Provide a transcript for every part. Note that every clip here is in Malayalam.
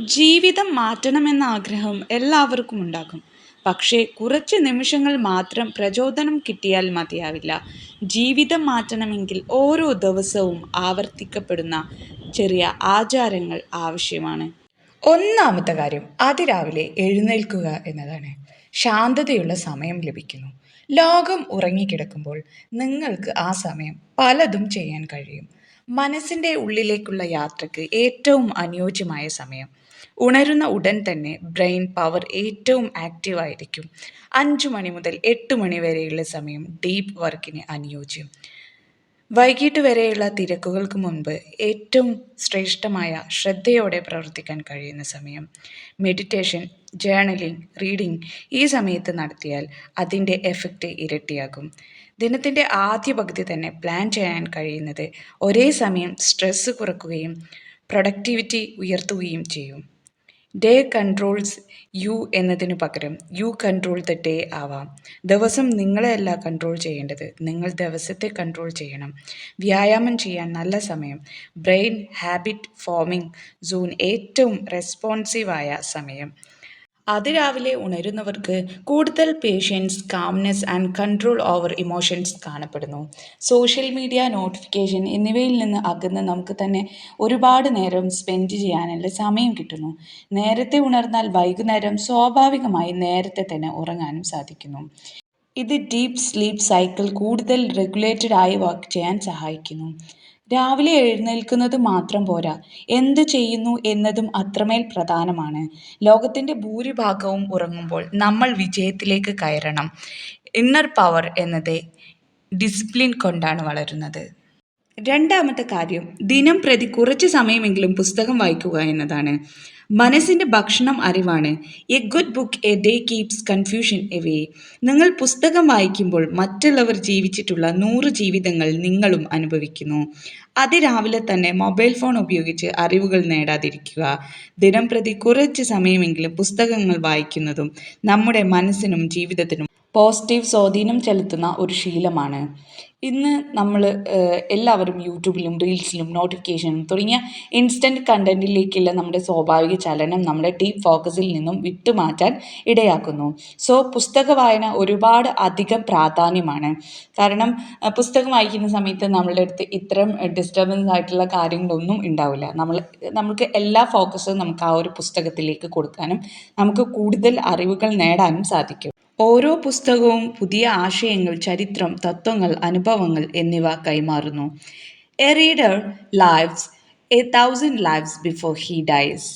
ജീവിതം മാറ്റണമെന്ന ആഗ്രഹം എല്ലാവർക്കും ഉണ്ടാകും. പക്ഷേ കുറച്ച് നിമിഷങ്ങൾ മാത്രം പ്രചോദനം കിട്ടിയാൽ മതിയാവില്ല. ജീവിതം മാറ്റണമെങ്കിൽ ഓരോ ദിവസവും ആവർത്തിക്കപ്പെടുന്ന ചെറിയ ആചാരങ്ങൾ ആവശ്യമാണ്. ഒന്നാമത്തെ കാര്യം അതിരാവിലെ എഴുന്നേൽക്കുക എന്നതാണ്. ശാന്തതയുള്ള സമയം ലഭിക്കുന്നു. ലോകം ഉറങ്ങിക്കിടക്കുമ്പോൾ നിങ്ങൾക്ക് ആ സമയം പലതും ചെയ്യാൻ കഴിയും. മനസ്സിന്റെ ഉള്ളിലേക്കുള്ള യാത്രയ്ക്ക് ഏറ്റവും അനുയോജ്യമായ സമയം. ഉണരുന്ന ഉടൻ തന്നെ ബ്രെയിൻ പവർ ഏറ്റവും ആക്റ്റീവ് ആയിരിക്കും. അഞ്ച് മണി മുതൽ എട്ട് മണി വരെയുള്ള സമയം ഡീപ്പ് വർക്കിന് അനുയോജ്യം. വൈകിട്ട് വരെയുള്ള തിരക്കുകൾക്ക് മുൻപ് ഏറ്റവും ശ്രേഷ്ഠമായ ശ്രദ്ധയോടെ പ്രവർത്തിക്കാൻ കഴിയുന്ന സമയം. മെഡിറ്റേഷൻ ജേണലിംഗ് റീഡിംഗ് ഈ സമയത്ത് നടത്തിയാൽ അതിന്റെ എഫക്റ്റ് ഇരട്ടിയാകും. ദിനത്തിന്റെ ആദ്യ പകുതി തന്നെ പ്ലാൻ ചെയ്യാൻ കഴിയുന്നത് ഒരേ സമയം സ്ട്രെസ്സ് കുറക്കുകയും പ്രൊഡക്ടിവിറ്റി ഉയർത്തുകയും ചെയ്യും. ഡേ കൺട്രോൾസ് യു എന്നതിന് പകരം യു കൺട്രോൾ ദ ഡേ ആവാം. ദിവസം നിങ്ങളെയല്ല കൺട്രോൾ ചെയ്യേണ്ടത് നിങ്ങൾ ദിവസത്തെ കൺട്രോൾ ചെയ്യണം. വ്യായാമം ചെയ്യാൻ നല്ല സമയം ബ്രെയിൻ ഹാബിറ്റ് ഫോമിംഗ് സോൺ ഏറ്റവും റെസ്പോൺസീവായ സമയം. അതിരാവിലെ ഉണരുന്നവർക്ക് കൂടുതൽ patience calmness and control over emotions കാണപ്പെടുന്നു. സോഷ്യൽ മീഡിയ നോട്ടിഫിക്കേഷൻ എന്നിവയിൽ നിന്ന് അകന്ന് നമുക്ക് തന്നെ ഒരുപാട് നേരം സ്പെൻഡ് ചെയ്യാനുള്ള സമയം കിട്ടുന്നു. നേരത്തെ ഉണർന്നാൽ വൈകുന്നേരം സ്വാഭാവികമായി നേരത്തെ തന്നെ ഉറങ്ങാനും സാധിക്കുന്നു. ഇത് ഡീപ്പ് സ്ലീപ്പ് സൈക്കിൾ കൂടുതൽ റെഗുലേറ്റഡ് ആയി വർക്ക് ചെയ്യാൻ സഹായിക്കുന്നു. രാവിലെ എഴുന്നേൽക്കുന്നത് മാത്രം പോരാ. എന്ത് ചെയ്യുന്നു എന്നതും അത്രമേൽ പ്രധാനമാണ്. ലോകത്തിന്റെ ഭൂരിഭാഗവും ഉറങ്ങുമ്പോൾ നമ്മൾ വിജയത്തിലേക്ക് കയറണം. ഇന്നർ പവർ എന്നത് ഡിസിപ്ലിൻ കൊണ്ടാണ് വളരുന്നത്. രണ്ടാമത്തെ കാര്യം ദിനം പ്രതി കുറച്ച് സമയമെങ്കിലും പുസ്തകം വായിക്കുക എന്നതാണ്. മനസ്സിന്റെ ഭക്ഷണം അറിവാണ്. A good book a day keeps confusion away നിങ്ങൾ പുസ്തകം വായിക്കുമ്പോൾ മറ്റുള്ളവർ ജീവിച്ചിട്ടുള്ള നൂറ് ജീവിതങ്ങൾ നിങ്ങളും അനുഭവിക്കുന്നു. അതിരാവിലെ തന്നെ മൊബൈൽ ഫോൺ ഉപയോഗിച്ച് അറിവുകൾ നേടാതിരിക്കുക. ദിനം പ്രതി കുറച്ച് സമയമെങ്കിലും പുസ്തകങ്ങൾ വായിക്കുന്നതും നമ്മുടെ മനസ്സിനും ജീവിതത്തിനും പോസിറ്റീവ് സ്വാധീനം ചെലുത്തുന്ന ഒരു ശീലമാണ്. ഇന്ന് നമ്മൾ എല്ലാവരും യൂട്യൂബിലും റീൽസിലും നോട്ടിഫിക്കേഷനും തുടങ്ങിയ ഇൻസ്റ്റന്റ് കണ്ടന്റിലേക്കുള്ള നമ്മുടെ സ്വാഭാവിക ചലനം നമ്മുടെ ഡീപ്പ് ഫോക്കസിൽ നിന്നും വിട്ടുമാറ്റാൻ ഇടയാക്കുന്നു. സോ പുസ്തക വായന ഒരുപാട് അധികം പ്രാധാന്യമാണ്. കാരണം പുസ്തകം വായിക്കുന്ന സമയത്ത് നമ്മളുടെ അടുത്ത് ഇത്തരം ഡിസ്റ്റർബൻസ് ആയിട്ടുള്ള കാര്യങ്ങളൊന്നും ഉണ്ടാവില്ല. നമ്മൾ നമുക്ക് എല്ലാ ഫോക്കസും നമുക്ക് ആ ഒരു പുസ്തകത്തിലേക്ക് കൊടുക്കാനും നമുക്ക് കൂടുതൽ അറിവുകൾ നേടാനും സാധിക്കും. ഓരോ പുസ്തകവും പുതിയ ആശയങ്ങൾ ചരിത്രം തത്വങ്ങൾ അനുഭവങ്ങൾ എന്നിവ കൈമാറുന്നു. A reader lives a thousand lives before he dies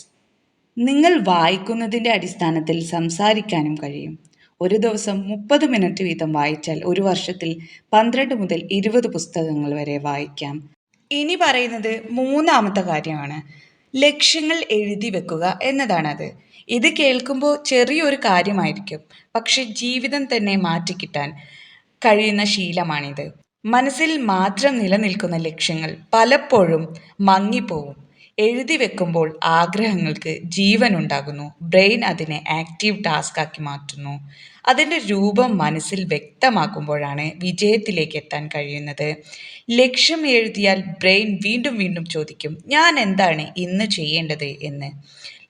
നിങ്ങൾ വായിക്കുന്നതിന്റെ അടിസ്ഥാനത്തിൽ സംസാരിക്കാനും കഴിയും. ഒരു ദിവസം മുപ്പത് മിനിറ്റ് വീതം വായിച്ചാൽ ഒരു വർഷത്തിൽ പന്ത്രണ്ട് മുതൽ ഇരുപത് പുസ്തകങ്ങൾ വരെ വായിക്കാം. ഇനി പറയുന്നത് മൂന്നാമത്തെ കാര്യമാണ്. ലക്ഷ്യങ്ങൾ എഴുതി വെക്കുക എന്നതാണത്. ഇത് കേൾക്കുമ്പോൾ ചെറിയൊരു കാര്യമായിരിക്കും. പക്ഷെ ജീവിതം തന്നെ മാറ്റിക്കിട്ടാൻ കഴിയുന്ന ശീലമാണിത്. മനസ്സിൽ മാത്രം നിലനിൽക്കുന്ന ലക്ഷ്യങ്ങൾ പലപ്പോഴും മങ്ങിപ്പോവും. എഴുതി വെക്കുമ്പോൾ ആഗ്രഹങ്ങൾക്ക് ജീവൻ ഉണ്ടാകുന്നു. ബ്രെയിൻ അതിനെ ആക്റ്റീവ് ടാസ്ക് ആക്കി മാറ്റുന്നു. അതിന്റെ രൂപം മനസ്സിൽ വ്യക്തമാക്കുമ്പോഴാണ് വിജയത്തിലേക്ക് എത്താൻ കഴിയുന്നത്. ലക്ഷ്യം എഴുതിയാൽ ബ്രെയിൻ വീണ്ടും വീണ്ടും ചോദിക്കും ഞാൻ എന്താണ് ഇന്ന് ചെയ്യേണ്ടത്? എന്ന്.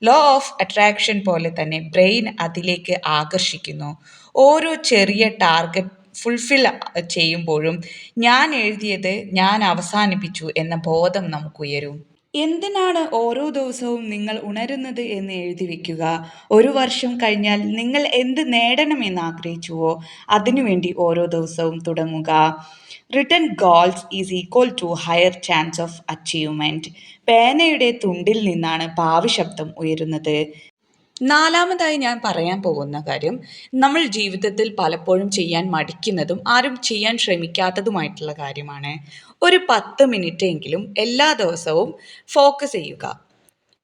ലോ ഓഫ് അട്രാക്ഷൻ പോലെ തന്നെ ബ്രെയിൻ അതിലേക്ക് ആകർഷിക്കുന്നു. ഓരോ ചെറിയ ടാർഗറ്റ് ഫുൾഫിൽ ചെയ്യുമ്പോഴും ഞാൻ എഴുതിയത് ഞാൻ അവസാനിപ്പിച്ചു എന്ന ബോധം നമുക്കുയരും. എന്തിനാണ് ഓരോ ദിവസവും നിങ്ങൾ ഉണരുന്നത് എന്ന് എഴുതി വയ്ക്കുക ഒരു വർഷം കഴിഞ്ഞാൽ നിങ്ങൾ എന്ത് നേടണമെന്ന് ആഗ്രഹിച്ചുവോ? അതിനുവേണ്ടി ഓരോ ദിവസവും തുടങ്ങുക. Written goals is equal to higher chance of achievement പേനയുടെ തുണ്ടിൽ നിന്നാണ് ഭാവി ശബ്ദം ഉയരുന്നത്. നാലാമതായി ഞാൻ പറയാൻ പോകുന്ന കാര്യം നമ്മൾ ജീവിതത്തിൽ പലപ്പോഴും ചെയ്യാൻ മടിക്കുന്നതും ആരും ചെയ്യാൻ ശ്രമിക്കാത്തതുമായിട്ടുള്ള കാര്യമാണ്. ഒരു പത്ത് മിനിറ്റ് എങ്കിലും എല്ലാ ദിവസവും ഫോക്കസ് ചെയ്യുക.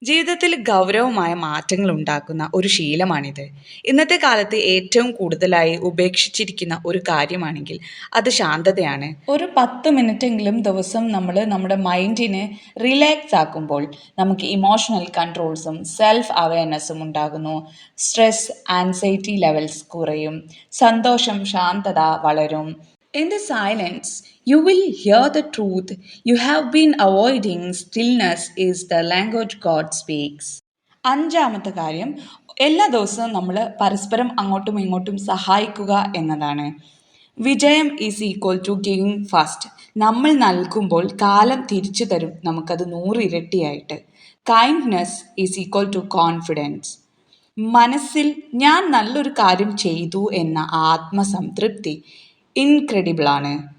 ജീവിതത്തിൽ ഗൗരവമായ മാറ്റങ്ങൾ ഉണ്ടാക്കുന്ന ഒരു ശീലമാണിത്. ഇന്നത്തെ കാലത്ത് ഏറ്റവും കൂടുതലായി ഉപേക്ഷിച്ചിരിക്കുന്ന ഒരു കാര്യമാണെങ്കിൽ അത് ശാന്തതയാണ്. ഒരു പത്ത് മിനിറ്റെങ്കിലും ദിവസം നമ്മൾ നമ്മുടെ മൈൻഡിനെ റിലാക്സ് ആക്കുമ്പോൾ നമുക്ക് ഇമോഷണൽ കൺട്രോൾസും സെൽഫ് അവയർനെസ്സും ഉണ്ടാകുന്നു. സ്ട്രെസ് ആൻസൈറ്റി ലെവൽസ് കുറയും. സന്തോഷം ശാന്തത വളരും. In the silence, you will hear the truth. You have been avoiding. Stillness is the language God speaks. അഞ്ചാമത്തെ കാര്യം എല്ലാ ദിവസവും നമ്മൾ പരസ്പരം അങ്ങോട്ടും ഇങ്ങോട്ടും സഹായിക്കുക എന്നതാണ്. വിജയം is equal to giving fast നമ്മൾ നൽകുമ്പോൾ കാലം തിരിച്ചു തരും. നമുക്കത് നൂറ് ഇരട്ടിയായിട്ട് kindness is equal to confidence മനസ്സിൽ ഞാൻ നല്ലൊരു കാര്യം ചെയ്തു എന്ന ആത്മസംതൃപ്തി. ഇൻക്രെഡിബിളാണ്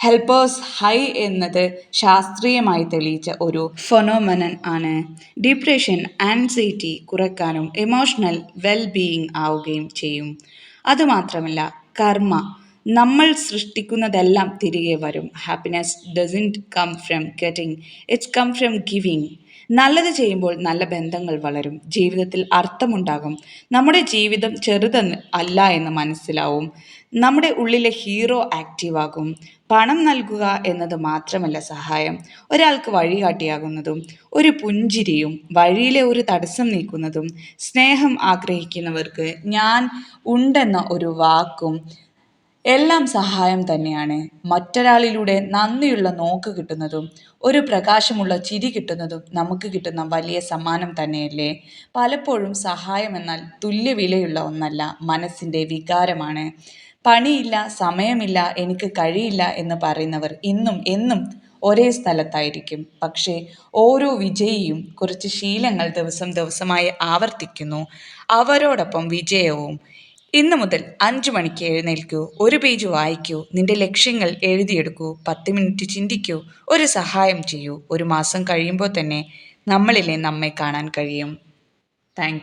ഹെൽപ്പേഴ്സ് ഹൈ എന്നത് ശാസ്ത്രീയമായി തെളിയിച്ച ഒരു ഫൊനോമനൻ ആണ്. ഡിപ്രഷൻ ആൻസൈറ്റി കുറയ്ക്കാനും എമോഷണൽ വെൽ ബീയിങ് ആവുകയും ചെയ്യും. അതുമാത്രമല്ല കർമ്മ നമ്മൾ സൃഷ്ടിക്കുന്നതെല്ലാം തിരികെ വരും. Happiness doesn't come from getting it's come from giving നല്ലത് ചെയ്യുമ്പോൾ നല്ല ബന്ധങ്ങൾ വളരും. ജീവിതത്തിൽ അർത്ഥമുണ്ടാകും. നമ്മുടെ ജീവിതം ചെറുതെന്ന് അല്ല എന്ന് മനസ്സിലാവും. നമ്മുടെ ഉള്ളിലെ ഹീറോ ആക്റ്റീവാകും. പണം നൽകുക എന്നത് മാത്രമല്ല സഹായം. ഒരാൾക്ക് വഴികാട്ടിയാകുന്നതും ഒരു പുഞ്ചിരിയും വഴിയിലെ ഒരു തടസ്സം നീക്കുന്നതും സ്നേഹം ആഗ്രഹിക്കുന്നവർക്ക് ഞാൻ ഉണ്ടെന്ന ഒരു വാക്കും എല്ലാം സഹായം തന്നെയാണ്. മറ്റൊരാളിലൂടെ നന്ദിയുള്ള നോക്ക് കിട്ടുന്നതും ഒരു പ്രകാശമുള്ള ചിരി കിട്ടുന്നതും നമുക്ക് കിട്ടുന്ന വലിയ സമ്മാനം തന്നെയല്ലേ? പലപ്പോഴും സഹായം എന്നാൽ തുല്യ വിലയുള്ള ഒന്നല്ല മനസ്സിന്റെ വികാരമാണ്. പണിയില്ല സമയമില്ല എനിക്ക് കഴിയില്ല എന്ന് പറയുന്നവർ ഇന്നും എന്നും ഒരേ സ്ഥലത്തായിരിക്കും. പക്ഷേ ഓരോ വിജയിയും കുറച്ച് ശീലങ്ങൾ ദിവസം ദിവസമായി ആവർത്തിക്കുന്നു. അവരോടൊപ്പം വിജയവും ഇന്നു മുതൽ അഞ്ച് മണിക്ക് എഴുന്നേൽക്കൂ ഒരു പേജ് വായിക്കൂ നിന്റെ ലക്ഷ്യങ്ങൾ എഴുതിയെടുക്കൂ പത്ത് മിനിറ്റ് ചിന്തിക്കൂ ഒരു സഹായം ചെയ്യൂ. ഒരു മാസം കഴിയുമ്പോൾ തന്നെ നമ്മളിലെ നമ്മെ കാണാൻ കഴിയും. താങ്ക്